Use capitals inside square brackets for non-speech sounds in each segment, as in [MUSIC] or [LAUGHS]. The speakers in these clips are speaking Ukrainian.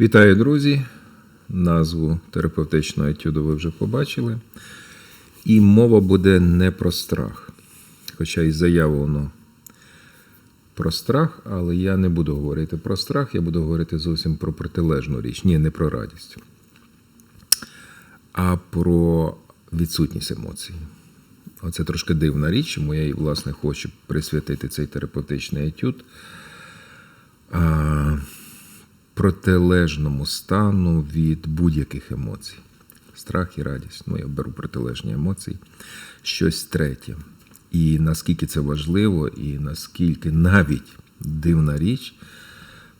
Вітаю, друзі! Назву терапевтичного етюду ви вже побачили. І мова буде не про страх. Хоча і заявлено про страх, але я не буду говорити про страх, я буду говорити зовсім про протилежну річ. Ні, не про радість, а про відсутність емоцій. Оце трошки дивна річ, чому я, власне, хочу присвятити цей терапевтичний етюд. Протилежному стану від будь-яких емоцій. Страх і радість. Ну, я беру протилежні емоції, щось третє. І наскільки це важливо, і наскільки навіть дивна річ,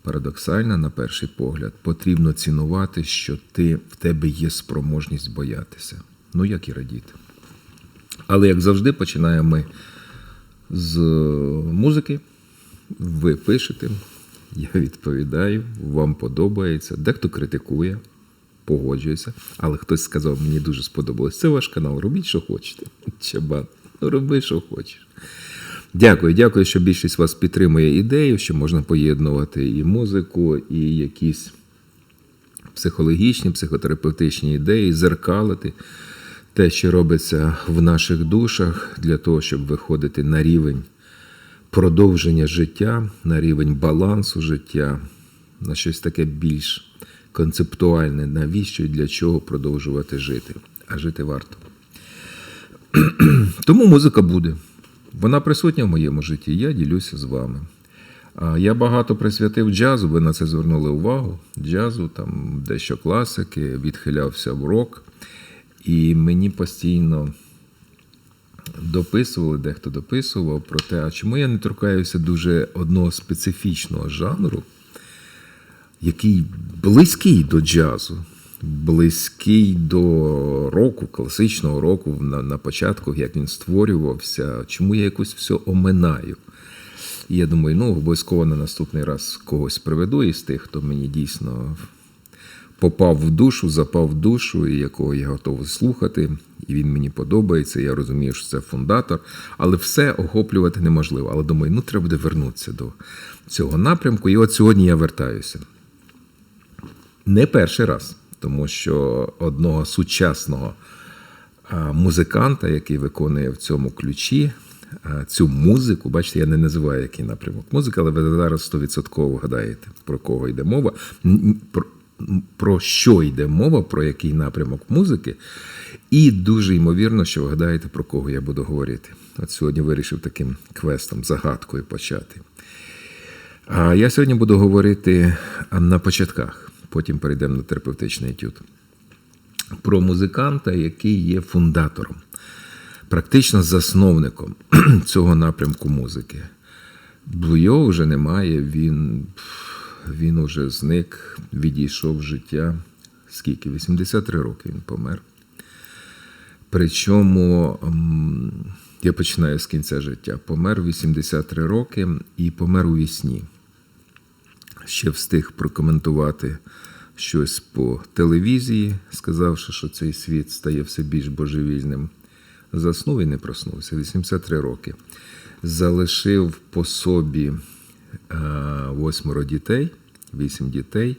парадоксальна, на перший погляд, потрібно цінувати, що ти, в тебе є спроможність боятися. Ну, як і радіти. Але, як завжди, починаємо ми з музики. Ви пишете, я відповідаю, вам подобається. Дехто критикує, погоджується, але хтось сказав, мені дуже сподобалось. Це ваш канал, робіть, що хочете. [LAUGHS] Чабан, ну роби, що хочеш. Дякую, дякую, що більшість вас підтримує ідею, що можна поєднувати і музику, і якісь психологічні, психотерапевтичні ідеї, зеркалити те, що робиться в наших душах, для того, щоб виходити на рівень продовження життя, на рівень балансу життя, на щось таке більш концептуальне, навіщо і для чого продовжувати жити. А жити варто. [CLEARS THROAT] Тому музика буде. Вона присутня в моєму житті, я ділюся з вами. Я багато присвятив джазу, ви на це звернули увагу. Джазу, там дещо класики, відхилявся в рок. І мені постійно дописували, дехто дописував про те, а чому я не торкаюся дуже одного специфічного жанру, який близький до джазу, близький до року, класичного року на, на початку, як він створювався, чому я якось все оминаю. І я думаю, ну обов'язково на наступний раз когось приведу із тих, хто мені дійсно попав в душу, запав в душу, і якого я готовий слухати, і він мені подобається. Я розумію, що це фундатор, але все охоплювати неможливо. Але думаю, ну треба буде вернутися до цього напрямку. І от сьогодні я вертаюся. Не перший раз, тому що одного сучасного музиканта, який виконує в цьому ключі. Цю музику, бачите, я не називаю який напрямок музики, але ви зараз 100% вгадаєте, про кого йде мова про що йде мова, про який напрямок музики, і дуже ймовірно, що ви гадаєте, про кого я буду говорити. От сьогодні вирішив таким квестом, загадкою почати. А я сьогодні буду говорити на початках, потім перейдемо на терапевтичний етюд. Про музиканта, який є фундатором, практично засновником [CLEARS THROAT] цього напрямку музики. Його вже немає, він він уже зник, відійшов життя. Скільки? 83 роки він помер. Причому я починаю з кінця життя. Помер 83 роки і помер у вісні. Ще встиг прокоментувати щось по телевізії, сказавши, що цей світ стає все більш божевільним. Заснув і не проснувся. 83 роки. Залишив по собі восьмеро дітей, вісім дітей,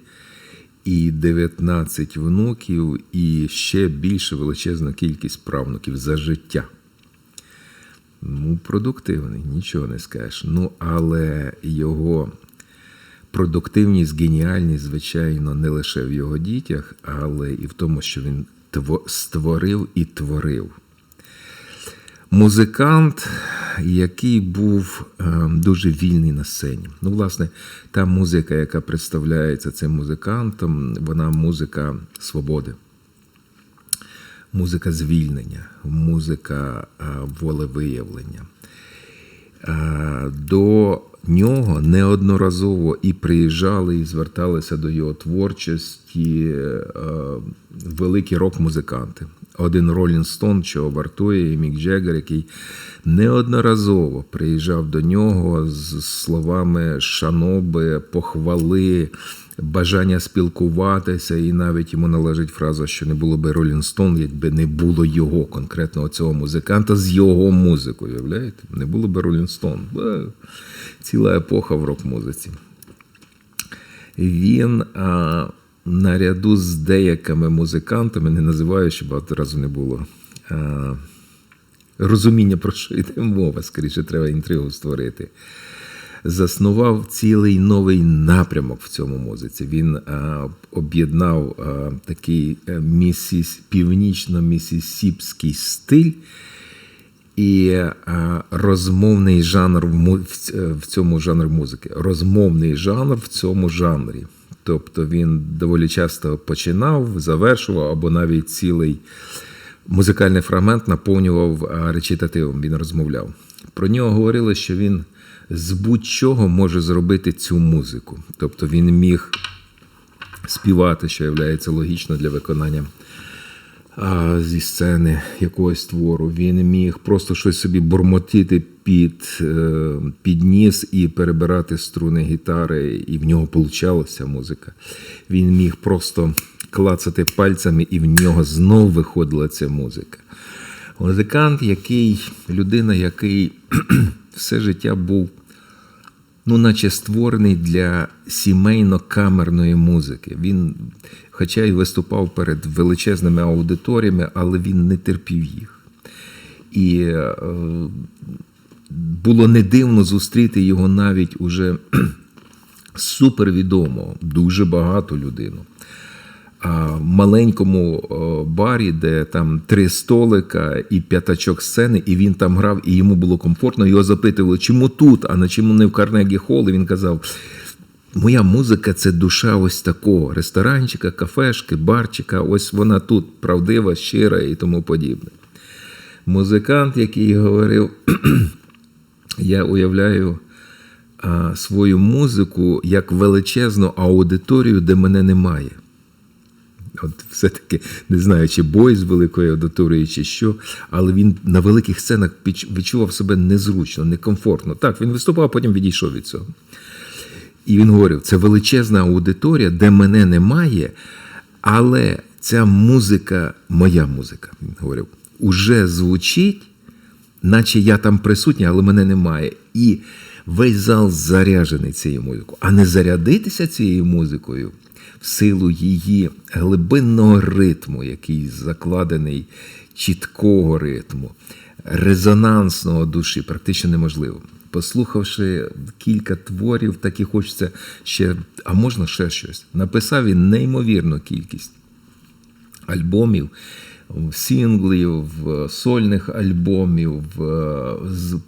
і 19 внуків, і ще більше величезна кількість правнуків за життя. Ну, продуктивний, нічого не скажеш. Ну, але його продуктивність, геніальність, звичайно, не лише в його дітях, але і в тому, що він створив і творив. Музикант, який був ем, дуже вільний на сцені. Ну, власне, та музика, яка представляється цим музикантом, вона музика свободи, музика звільнення, музика е, волевиявлення. Е, до нього неодноразово і приїжджали, і зверталися до його творчості е, великі рок-музиканти один Ролін Стон, чого вартує, і Мік Джегер, який неодноразово приїжджав до нього з словами шаноби, похвали. Бажання спілкуватися, і навіть йому належить фраза, що не було би Ролін Стон, якби не було його конкретного цього музиканта з його музикою. Уявляєте? Не було би Ролін Стон. Ціла епоха в рок-музиці. Він а, наряду з деякими музикантами, не називаю, щоб багато разу не було. Розуміння, про що йде мова, скоріше, треба інтригу створити. Заснував цілий новий напрямок в цьому музиці. Він а, об'єднав а, такий е, місіс, північно-місісіпський стиль і розмовний жанр е, в цьому жанрі музики. Розмовний жанр в цьому жанрі. Тобто він доволі часто починав, завершував або навіть цілий музикальний фрагмент наповнював речитативом, він розмовляв. Про нього говорили, що він з будь-чого може зробити цю музику. Тобто він міг співати, що є логічно для виконання зі сцени якогось твору. Він міг просто щось собі бурмотіти під, е, під і перебирати струни гітари, і в нього получалася музика. Він міг просто клацати пальцями, і в нього знов виходила ця музика. Музикант, який людина, який [CLEARS THROAT] все життя був ну, наче створений для сімейно-камерної музики. Він, хоча й виступав перед величезними аудиторіями, але він не терпів їх. І е, було не дивно зустріти його навіть уже [CLEARS THROAT] супервідомого, дуже багато людину. А, маленькому барі, де там три столика і п'ятачок сцени, і він там грав, і йому було комфортно. Його запитували, чому тут, а на чому не в Карнегі Холл? І він казав: Моя музика це душа ось такого ресторанчика, кафешки, барчика. Ось вона тут правдива, щира і тому подібне. Музикант, який говорив, [CLEARS THROAT] я уявляю а, свою музику як величезну аудиторію, де мене немає. От все-таки не знаю, чи бой з великою аудиторією, чи що, але він на великих сценах відчував себе незручно, некомфортно. Так, він виступав, а потім відійшов від цього. І він говорив: це величезна аудиторія, де мене немає, але ця музика, моя музика, він говорив, уже звучить, наче я там присутній, але мене немає. І весь зал заряджений цією музикою. А не зарядитися цією музикою в силу її глибинного ритму, який закладений чіткого ритму, резонансного душі, практично неможливо. Послухавши кілька творів, так і хочеться ще, а можна ще щось. Написав він неймовірну кількість альбомів, сінглів, сольних альбомів,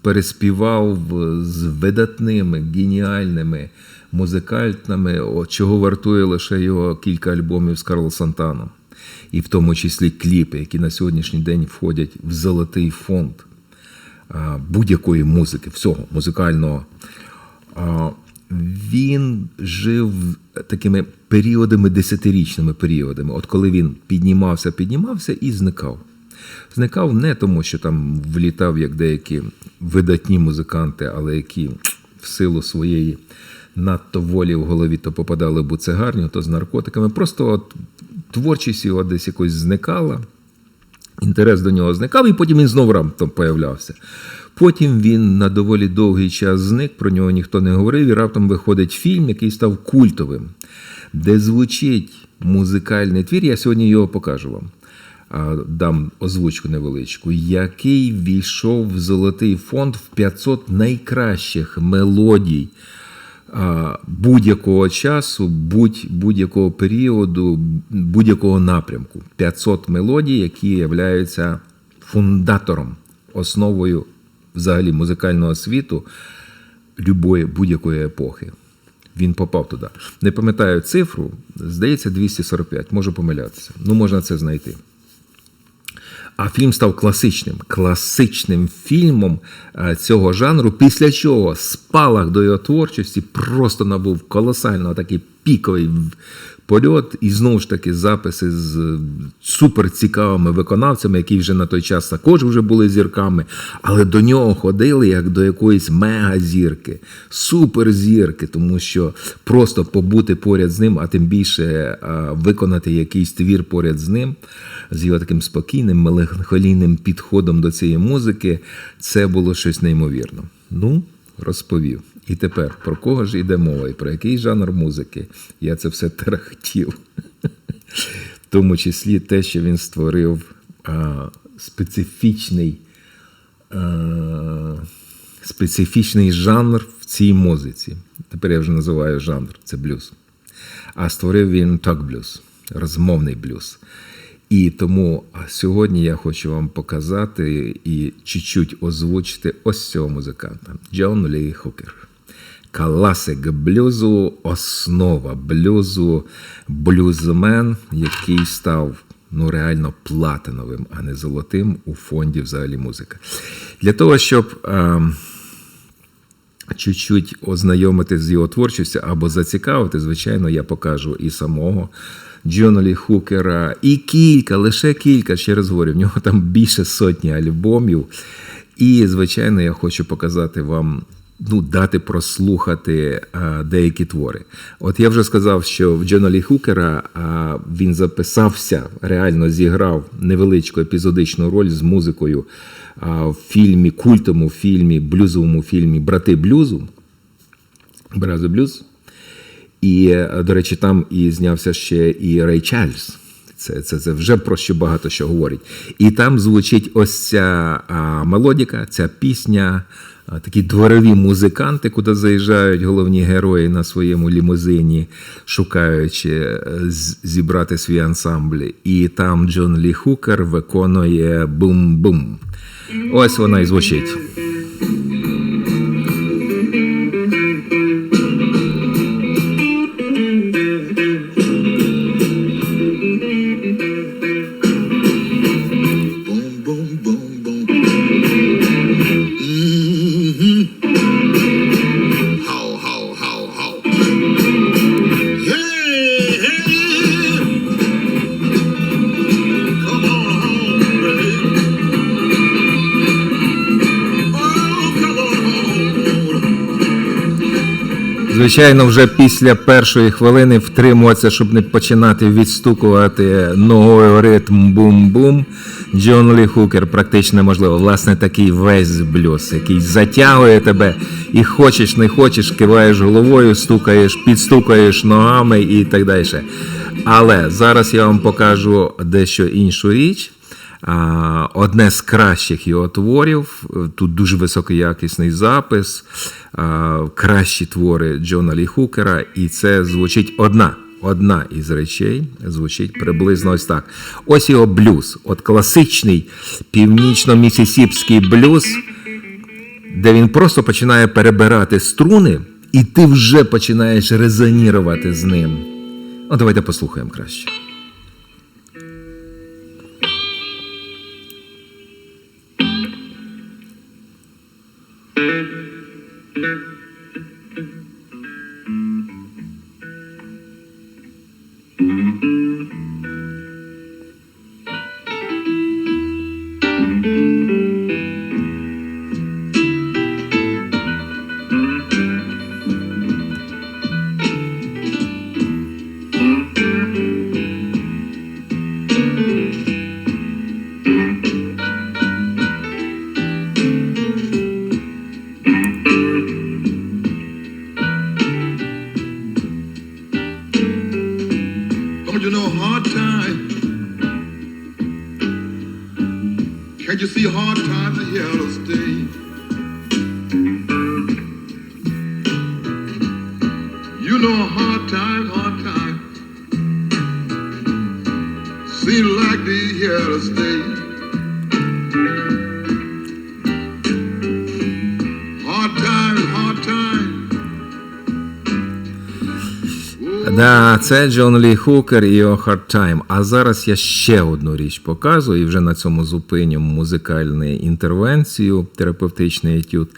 переспівав з видатними, геніальними музикантами, о, чого вартує лише його кілька альбомів з Карло Сантаном. І в тому числі кліпи, які на сьогоднішній день входять в золотий фонд будь-якої музики, всього музикального. Він жив такими періодами, десятирічними періодами. От коли він піднімався, піднімався і зникав. Зникав не тому, що там влітав, як деякі видатні музиканти, але які в силу своєї надто волі в голові то попадали в буцегарню, то з наркотиками. Просто от творчість його десь якось зникала. Інтерес до нього зникав, і потім він знову раптом появлявся. Потім він на доволі довгий час зник, про нього ніхто не говорив, і раптом виходить фільм, який став культовим, де звучить музикальний твір. Я сьогодні його покажу вам. Дам озвучку невеличку, який війшов в золотий фонд в 500 найкращих мелодій будь-якого часу, будь, будь-якого періоду, будь-якого напрямку. 500 мелодій, які являються фундатором, основою взагалі музикального світу любої будь-якої епохи. Він попав туди. Не пам'ятаю цифру, здається, 245, можу помилятися. Ну, можна це знайти. А фільм став класичним, класичним фільмом е, цього жанру, після чого спалах до його творчості просто набув колосально такий піковий польот, і знову ж таки записи з суперцікавими виконавцями, які вже на той час також вже були зірками, але до нього ходили як до якоїсь мегазірки, суперзірки, тому що просто побути поряд з ним, а тим більше а, виконати якийсь твір поряд з ним, з його таким спокійним, меланхолійним підходом до цієї музики, це було щось неймовірно. Ну, розповів. І тепер про кого ж йде мова і про який жанр музики? Я це все терахтів. В тому числі те, що він створив а, специфічний, а, специфічний жанр в цій музиці. Тепер я вже називаю жанр, це блюз. А створив він так блюз, розмовний блюз. І тому сьогодні я хочу вам показати і чуть-чуть озвучити ось цього музиканта Джон Лі Хукер. Класик блюзу, основа блюзу, блюзмен, який став ну, реально платиновим, а не золотим у фонді взагалі музики. Для того, щоб. Е, чуть-чуть ознайомити з його творчістю або зацікавити, звичайно, я покажу і самого Джонолі Хукера, і кілька, лише кілька, ще раз говорю, в нього там більше сотні альбомів. І, звичайно, я хочу показати вам. Ну, дати прослухати а, деякі твори. От я вже сказав, що в Джона Лі Хукера а, він записався, реально зіграв невеличку епізодичну роль з музикою а, в фільмі, культовому фільмі, блюзовому фільмі Брати блюзу. Брази блюз. І, до речі, там і знявся ще і Рей Чарльз. Це це, це вже про що багато що говорить. І там звучить ось ця а, мелодіка, ця пісня, такі дворові музиканти, куди заїжджають головні герої на своєму лімузині, шукаючи зібрати свій ансамбль. І там Джон Лі Хукер виконує бум-бум. Ось вона і звучить. Звичайно, вже після першої хвилини втримуватися, щоб не починати відстукувати ногою ритм бум-бум. Джон Лі Хукер практично неможливо. Власне, такий весь блюз, який затягує тебе і хочеш, не хочеш, киваєш головою, стукаєш, підстукаєш ногами і так далі. Але зараз я вам покажу дещо іншу річ. Одне з кращих його творів. Тут дуже високоякісний запис, кращі твори Джона Лі Хукера, і це звучить одна. Одна із речей звучить приблизно ось так. Ось його блюз. От класичний північно-місісіпський блюз, де він просто починає перебирати струни, і ти вже починаєш резонірувати з ним. Ну, давайте послухаємо краще. Це Джон Лі Хукер і його Hard. А зараз я ще одну річ показую, і вже на цьому зупиню музикальну інтервенцію, терапевтичний етюд.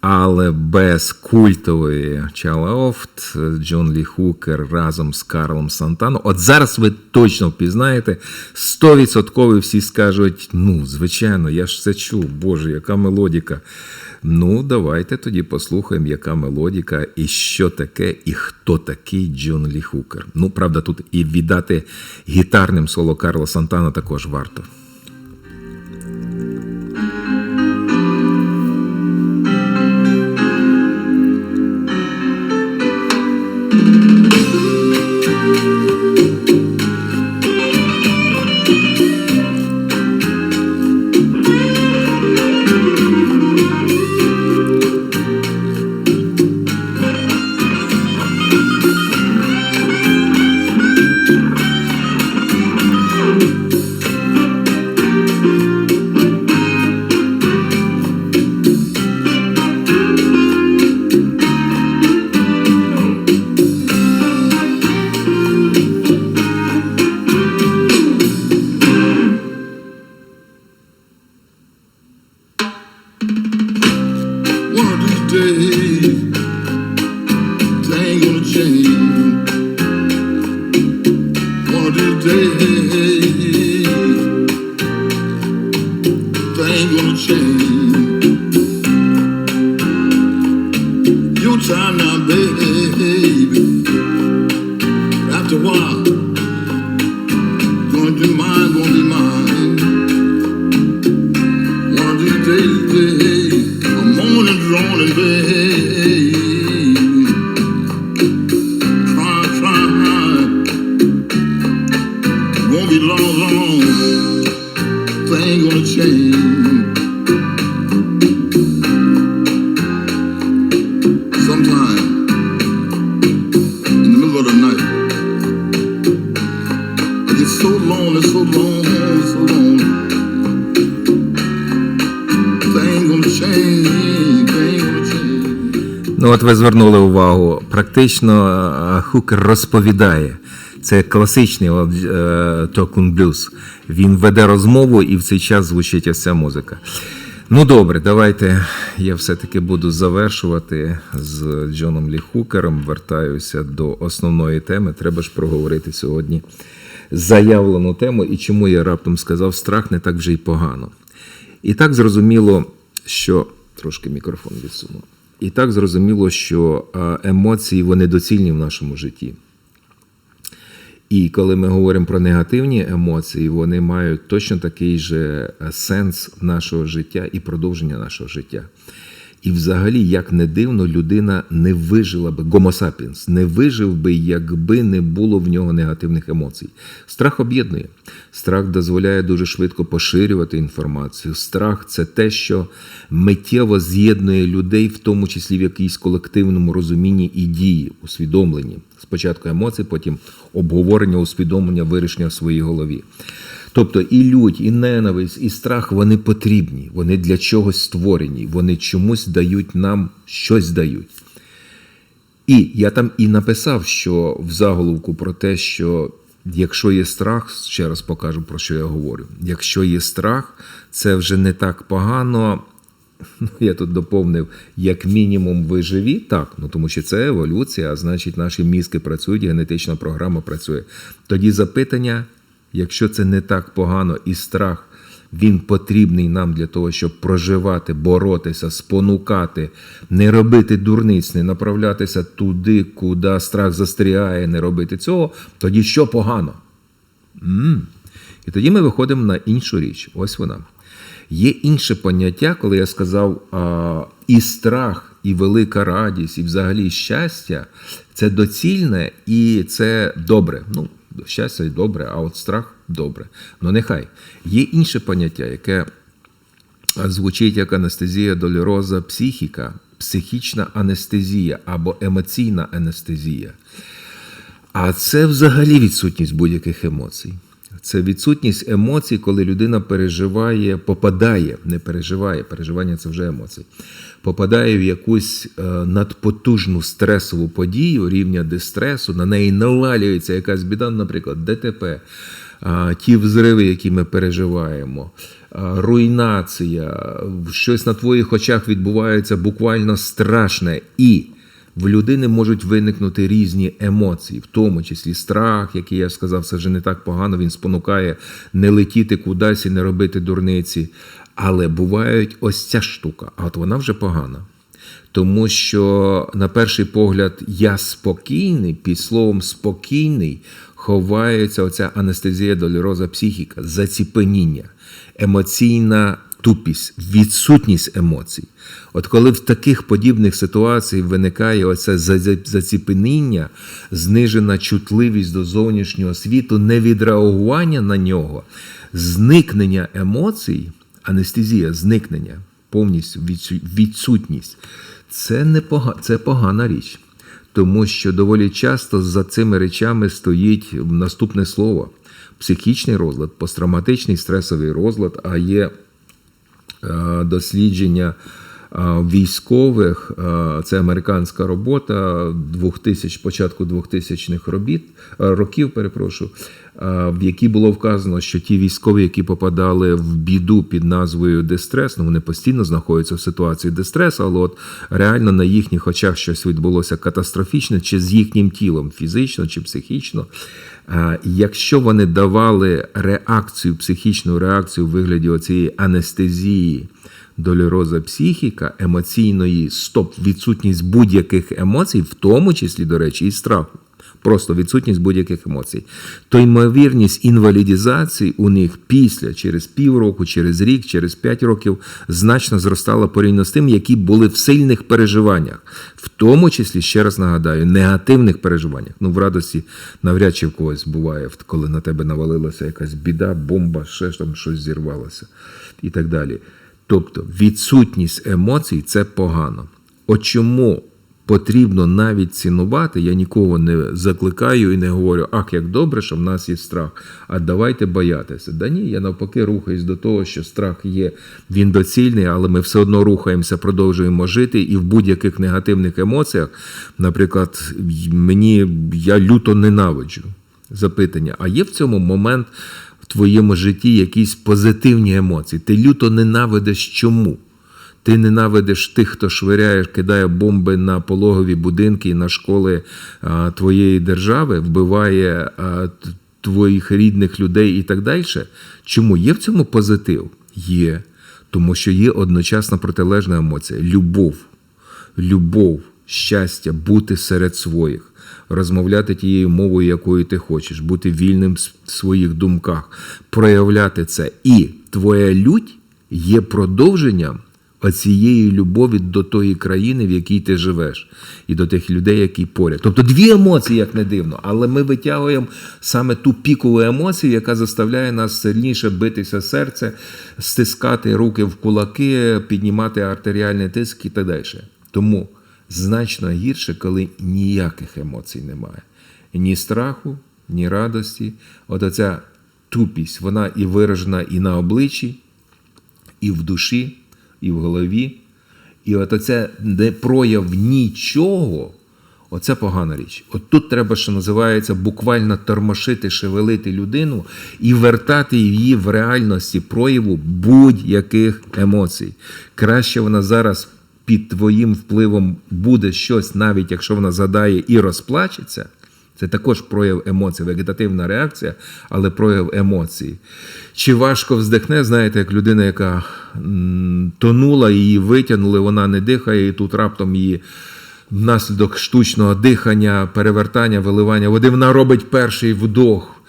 Але без культової Чалаофт Джон Лі Хукер разом з Карлом Сантано. От зараз ви точно впізнаєте, 100% всі скажуть: ну, звичайно, я ж це чув, Боже, яка мелодіка. Ну, давайте тоді послухаємо, яка мелодіка, і що таке, і хто такий Джон Лі Хукер. Ну, правда, тут і віддати гітарним соло Карла Сантана також варто. sometimes Ну, от ви звернули увагу. Практично е, Хукер розповідає. Це класичний токун блюз. Він веде розмову і в цей час звучить ось ця музика. Ну добре, давайте я все-таки буду завершувати з Джоном Лі Хукером. Вертаюся до основної теми. Треба ж проговорити сьогодні заявлену тему і чому я раптом сказав, страх не так вже й погано. І так зрозуміло, що трошки мікрофон відсуну. І так зрозуміло, що е, емоції вони доцільні в нашому житті. І коли ми говоримо про негативні емоції, вони мають точно такий же е, сенс нашого життя і продовження нашого життя. І взагалі, як не дивно, людина не вижила би, sapiens, не вижив би, якби не було в нього негативних емоцій. Страх об'єднує. Страх дозволяє дуже швидко поширювати інформацію. Страх це те, що миттєво з'єднує людей, в тому числі в якійсь колективному розумінні і дії, усвідомленні. Спочатку емоції, потім обговорення, усвідомлення, вирішення в своїй голові. Тобто і лють, і ненависть, і страх вони потрібні, вони для чогось створені, вони чомусь дають нам щось дають. І я там і написав, що в заголовку про те, що якщо є страх, ще раз покажу про що я говорю. Якщо є страх, це вже не так погано. Ну, я тут доповнив, як мінімум ви живі, так, ну тому що це еволюція, а значить, наші мізки працюють, генетична програма працює. Тоді запитання, якщо це не так погано і страх, він потрібний нам для того, щоб проживати, боротися, спонукати, не робити дурниць, не направлятися туди, куди страх застрягає, не робити цього, тоді що погано? м І тоді ми виходимо на іншу річ. Ось вона. Є інше поняття, коли я сказав а, і страх, і велика радість, і взагалі щастя це доцільне і це добре. Ну, щастя добре, а от страх добре. Ну нехай. Є інше поняття, яке звучить як анестезія доліроза психіка, психічна анестезія або емоційна анестезія. А це взагалі відсутність будь-яких емоцій. Це відсутність емоцій, коли людина переживає, попадає, не переживає, переживання це вже емоції, попадає в якусь е, надпотужну стресову подію рівня дистресу, на неї навалюється якась біда, наприклад, ДТП, ті взриви, які ми переживаємо, руйнація, щось на твоїх очах відбувається буквально страшне. І в людини можуть виникнути різні емоції, в тому числі страх, який я сказав, це вже не так погано. Він спонукає не летіти кудись і не робити дурниці. Але бувають ось ця штука, а от вона вже погана. Тому що, на перший погляд, я спокійний, під словом спокійний ховається оця анестезія доліроза психіка, заціпеніння, емоційна тупість, відсутність емоцій. От коли в таких подібних ситуаціях виникає оце заціпеніння, знижена чутливість до зовнішнього світу, невідреагування на нього, зникнення емоцій, анестезія, зникнення, повністю відсутність, це, не пога- це погана річ. Тому що доволі часто за цими речами стоїть наступне слово: психічний розлад, посттравматичний стресовий розлад, а є дослідження військових. Це американська робота 2000, початку 2000-х робіт, років, перепрошую, в якій було вказано, що ті військові, які попадали в біду під назвою дистрес, ну вони постійно знаходяться в ситуації дистресу, але от реально на їхніх очах щось відбулося катастрофічне, чи з їхнім тілом, фізично чи психічно. Якщо вони давали реакцію, психічну реакцію у вигляді оцієї анестезії, доліроза психіка, емоційної стоп, відсутність будь-яких емоцій, в тому числі, до речі, і страху. Просто відсутність будь-яких емоцій. То ймовірність інвалідізації у них після, через півроку, через рік, через п'ять років значно зростала порівняно з тим, які були в сильних переживаннях, в тому числі, ще раз нагадаю, негативних переживаннях. Ну, в радості навряд чи в когось буває, коли на тебе навалилася якась біда, бомба, ще там щось зірвалося і так далі. Тобто відсутність емоцій це погано. От чому потрібно навіть цінувати, я нікого не закликаю і не говорю, ах, як добре, що в нас є страх, а давайте боятися. Да ні, я навпаки рухаюсь до того, що страх є, він доцільний, але ми все одно рухаємося, продовжуємо жити, і в будь-яких негативних емоціях, наприклад, мені я люто ненавиджу запитання, а є в цьому момент в твоєму житті якісь позитивні емоції? Ти люто ненавидиш чому? Ти ненавидиш тих, хто швиряє, кидає бомби на пологові будинки і на школи а, твоєї держави, вбиває а, твоїх рідних людей і так далі. Чому є в цьому позитив? Є. Тому що є одночасно протилежна емоція любов. Любов, щастя, бути серед своїх, розмовляти тією мовою, якою ти хочеш, бути вільним в своїх думках, проявляти це. І твоя лють є продовженням оцієї любові до тої країни, в якій ти живеш, і до тих людей, які поряд. Тобто дві емоції, як не дивно, але ми витягуємо саме ту пікову емоцію, яка заставляє нас сильніше битися серце, стискати руки в кулаки, піднімати артеріальний тиск і так далі. Тому значно гірше, коли ніяких емоцій немає. Ні страху, ні радості. От оця тупість, вона і виражена і на обличчі, і в душі, і в голові. І от оце де прояв нічого, оце погана річ. От тут треба, що називається, буквально тормошити, шевелити людину і вертати її в реальності прояву будь-яких емоцій. Краще вона зараз під твоїм впливом буде щось, навіть якщо вона згадає і розплачеться. Це також прояв емоцій, вегетативна реакція, але прояв емоцій. Чи важко вздихне, знаєте, як людина, яка тонула, її витягнули, вона не дихає, і тут раптом її внаслідок штучного дихання, перевертання, виливання води, вона робить перший вдох.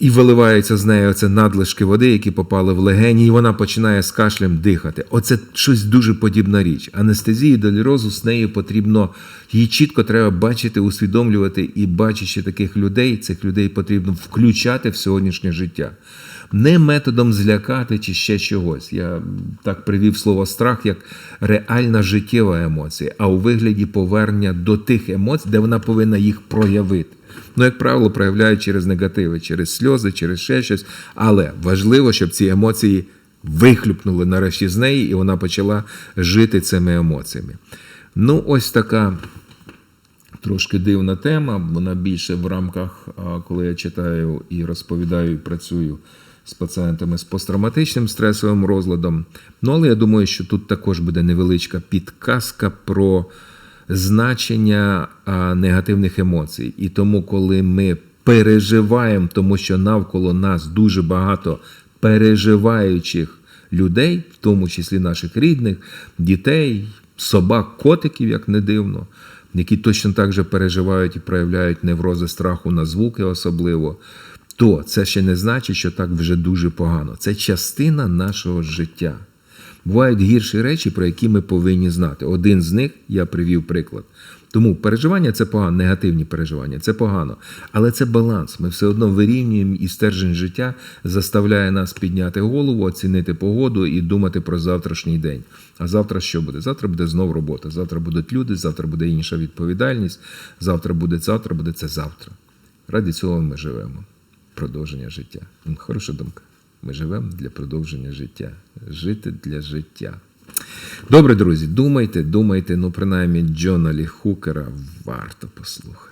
І виливається з неї оце надлишки води, які попали в легені, і вона починає з кашлем дихати. Оце щось дуже подібна річ. Анестезії долірозу з нею потрібно, її чітко треба бачити, усвідомлювати і бачачи таких людей, цих людей потрібно включати в сьогоднішнє життя. Не методом злякати чи ще чогось. Я так привів слово страх як реальна життєва емоція, а у вигляді повернення до тих емоцій, де вона повинна їх проявити. Ну, як правило, проявляють через негативи, через сльози, через ще щось. Але важливо, щоб ці емоції вихлюпнули нарешті з неї, і вона почала жити цими емоціями. Ну, ось така трошки дивна тема. Вона більше в рамках, коли я читаю і розповідаю, і працюю з пацієнтами з посттравматичним стресовим розладом. Ну, але я думаю, що тут також буде невеличка підказка про значення негативних емоцій. І тому, коли ми переживаємо, тому що навколо нас дуже багато переживаючих людей, в тому числі наших рідних, дітей, собак, котиків, як не дивно, які точно так же переживають і проявляють неврози страху на звуки особливо. То це ще не значить, що так вже дуже погано. Це частина нашого життя. Бувають гірші речі, про які ми повинні знати. Один з них я привів приклад. Тому переживання це погано, негативні переживання, це погано. Але це баланс. Ми все одно вирівнюємо і стержень життя заставляє нас підняти голову, оцінити погоду і думати про завтрашній день. А завтра що буде? Завтра буде знов робота. Завтра будуть люди, завтра буде інша відповідальність. Завтра буде завтра, буде це завтра. Раді цього ми живемо. Продовження життя. Хороша думка. Ми живемо для продовження життя. Жити для життя. Добре, друзі, думайте, думайте, ну принаймні Джона Лі Хукера варто послухати.